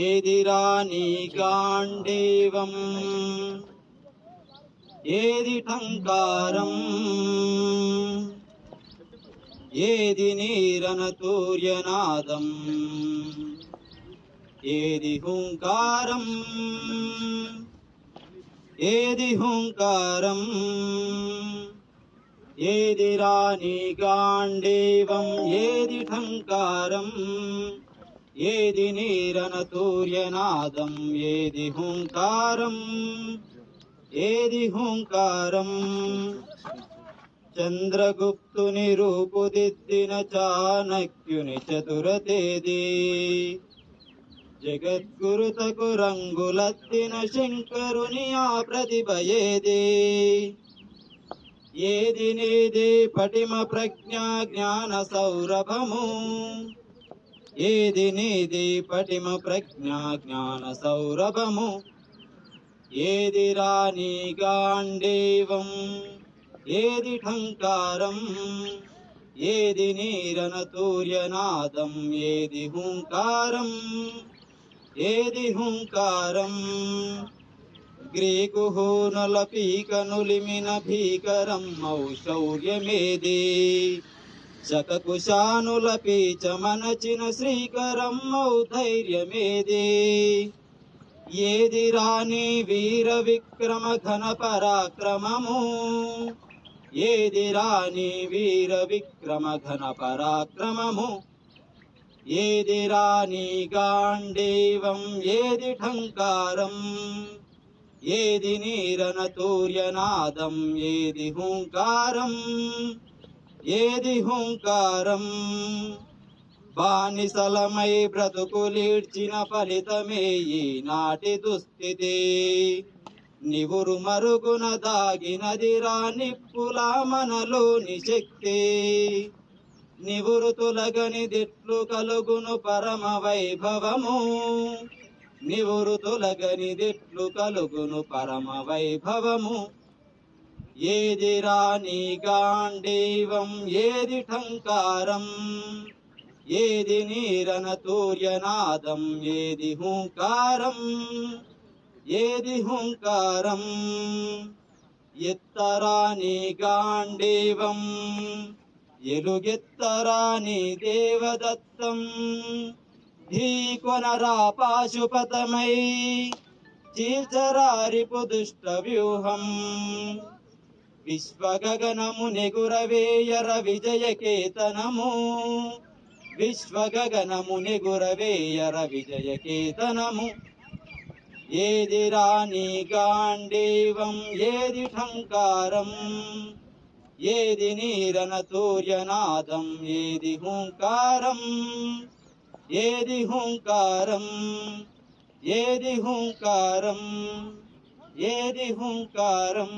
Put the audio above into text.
ఏదిరా నీ గాండేవం ఏది టంకారం ఏది నీరన తూర్యనాదం ఏది హుంకారం ఏది హుంకారం ఏది రాణి గాండేవం ఏది ఠంకారం ఏది నీరన తూర్యనాదం ఏది హుంకారం ఏది హుంకారం? చంద్రగుప్తుని రూపుదిద్దిన చాణక్యుని చతురతేది జగద్గురుతకు రంగులద్దిన శంకరుని ఆ ప్రతిభ ఏది? ఏది నేది పటిమ ప్రజ్ఞా జ్ఞాన సౌరభము? ఏది నీది పటిమ ప్రజ్ఞా జ్ఞాన సౌరభము ఏది రాణి గాండేవం ఏది ఠంకారం ఏది నీరన తూర్యనాదం ఏది హుంకారం ఏది హుంకారం గ్రీకు హూనుల పీకనులిమిన భీకరం శౌర్యమేది శకకుశానుల పీచమనచిన శ్రీకరం ధైర్యమేది ఏది రాని వీర విక్రమ ఘన పరాక్రమము? ఏది రాని వీర విక్రమ ఘన పరాక్రమము? ఏది రాని గాండేవం ఏది ఠంకారం? ఏది నీరన తూర్యనాదం ఏది హుంకారం? ఏది హుంకారం? బానిసలమై బ్రతుకులీడ్చిన ఫలితమే ఈనాటి దుస్థితి. నివురు మరుగున దాగినది రానిప్పులా మనలోని శక్తి. నివురు తొలగని దిట్లు కలుగును పరమ వైభవము. నివురు తొలగని దిట్లు కలుగును పరమ వైభవము. ఏది రాణి గాండేవం ఏది ఠంకారం ఏది నీరన తూర్యనాదం ఏది హుంకారం? ఏది హుంకారం? ఎత్తరాని గాండీవం ఎలుగెత్తరాని దేవదత్తం? ధీకొనరా పాశుపతమై చీల్చరారిపు దుష్ట వ్యూహం. విశ్వగగనము నెగురవేయర విజయకేతనము విశ్వగగనము నెగురవేయర విజయకేతనము ఏది రాణి గాండేవం ఏది ఠంకారం ఏది నీరన తూర్యనాదం ఏది హుంకారం ఏది హుంకారం ఏది హుంకారం ఏది హుంకారం